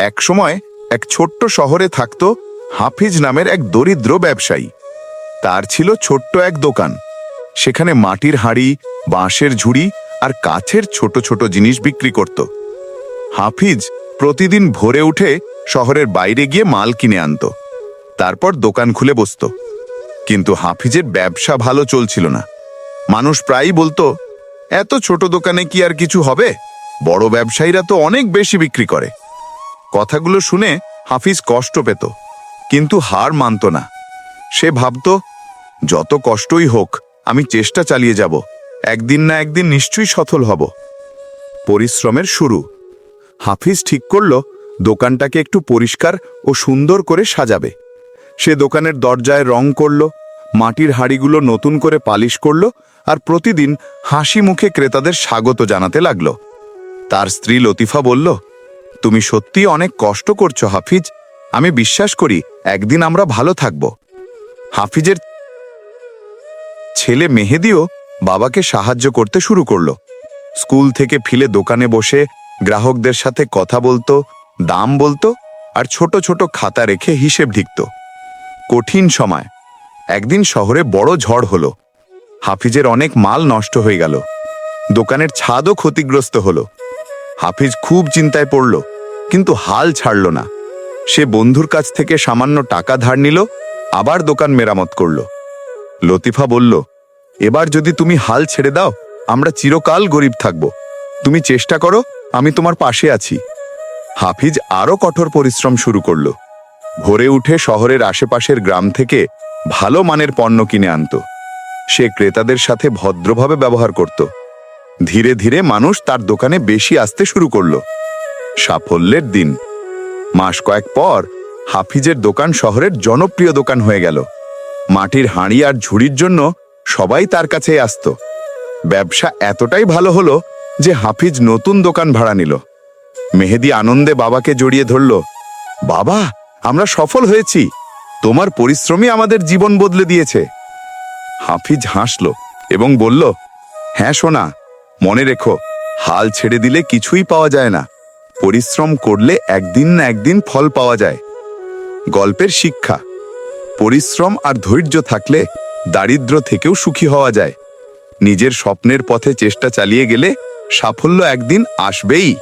একসময় এক ছোট্ট শহরে থাকত হাফিজ নামের এক দরিদ্র ব্যবসায়ী। তার ছিল ছোট্ট এক দোকান। সেখানে মাটির হাঁড়ি, বাঁশের ঝুড়ি আর কাছের ছোট ছোট জিনিস বিক্রি করত। হাফিজ প্রতিদিন ভোরে উঠে শহরের বাইরে গিয়ে মাল কিনে আনতো। তারপর দোকান খুলে বসতো। কিন্তু হাফিজের ব্যবসা ভালো চলছিল না। মানুষ প্রায়ই বলতো, এত ছোট দোকানে কি আর কিছু হবে? বড় ব্যবসায়ীরা তো অনেক বেশি বিক্রি করে। কথাগুলো শুনে হাফিজ কষ্ট পেত, কিন্তু হার মানত না। সে ভাবত, যত কষ্টই হোক, আমি চেষ্টা চালিয়ে যাব, একদিন না একদিন নিশ্চয়ই সফল হব। পরিশ্রমের শুরু। হাফিজ ঠিক করল, দোকানটাকে একটু পরিষ্কার ও সুন্দর করে সাজাবে। সে দোকানের দরজায় রং করল, মাটির হাঁড়িগুলো নতুন করে পালিশ করল আর প্রতিদিন হাসি মুখে ক্রেতাদের স্বাগত জানাতে লাগল। তার স্ত্রী লতিফা বলল তুমি সত্যি অনেক কষ্ট করছ, হাফিজ। আমি বিশ্বাস করি, একদিন আমরা ভালো থাকব। হাফিজের ছেলে মেহেদিও বাবাকে সাহায্য করতে শুরু করল। স্কুল থেকে ফিলে দোকানে বসে গ্রাহকদের সাথে কথা বলতো, দাম বলতো, আর ছোট ছোট খাতা রেখে হিসেব ঢিকত কঠিন সময়। একদিন শহরে বড় ঝড় হলো। হাফিজের অনেক মাল নষ্ট হয়ে গেল। দোকানের ছাদও ক্ষতিগ্রস্ত হলো। হাফিজ খুব চিন্তায় পড়ল। কিন্তু হাল ছাড়ল না। সে বন্ধুর কাছ থেকে সামান্য টাকা ধার নিল, আবার দোকান মেরামত করল। লতিফা বলল, এবার যদি তুমি হাল ছেড়ে দাও, আমরা চিরকাল গরিব থাকব। তুমি চেষ্টা করো, আমি তোমার পাশে আছি। হাফিজ আরও কঠোর পরিশ্রম শুরু করল। ভোরে উঠে শহরের আশেপাশের গ্রাম থেকে ভালো মানের পণ্য কিনে আনত। সে ক্রেতাদের সাথে ভদ্রভাবে ব্যবহার করত। ধীরে ধীরে মানুষ তার দোকানে বেশি আসতে শুরু করল। সাফল্যের দিন। মাস কয়েক পর হাফিজের দোকান শহরের জনপ্রিয় দোকান হয়ে গেল। মাটির হাঁড়ি আর ঝুড়ির জন্য সবাই তার কাছে আসত। ব্যবসা এতটাই ভালো হলো যে হাফিজ নতুন দোকান ভাড়া নিল। মেহেদি আনন্দে বাবাকে জড়িয়ে ধরল, বাবা, আমরা সফল হয়েছি। তোমার পরিশ্রমই আমাদের জীবন বদলে দিয়েছে। হাফিজ হাসল এবং বলল হ্যাঁ সোনা, মনে রেখো, হাল ছেড়ে দিলে কিছুই পাওয়া যায় না। পরিশ্রম করলে একদিন না একদিন ফল পাওয়া যায়। গল্পের শিক্ষা। পরিশ্রম আর ধৈর্য থাকলে দারিদ্র থেকেও সুখী হওয়া যায়। নিজের স্বপ্নের পথে চেষ্টা চালিয়ে গেলে সাফল্য একদিন আসবেই।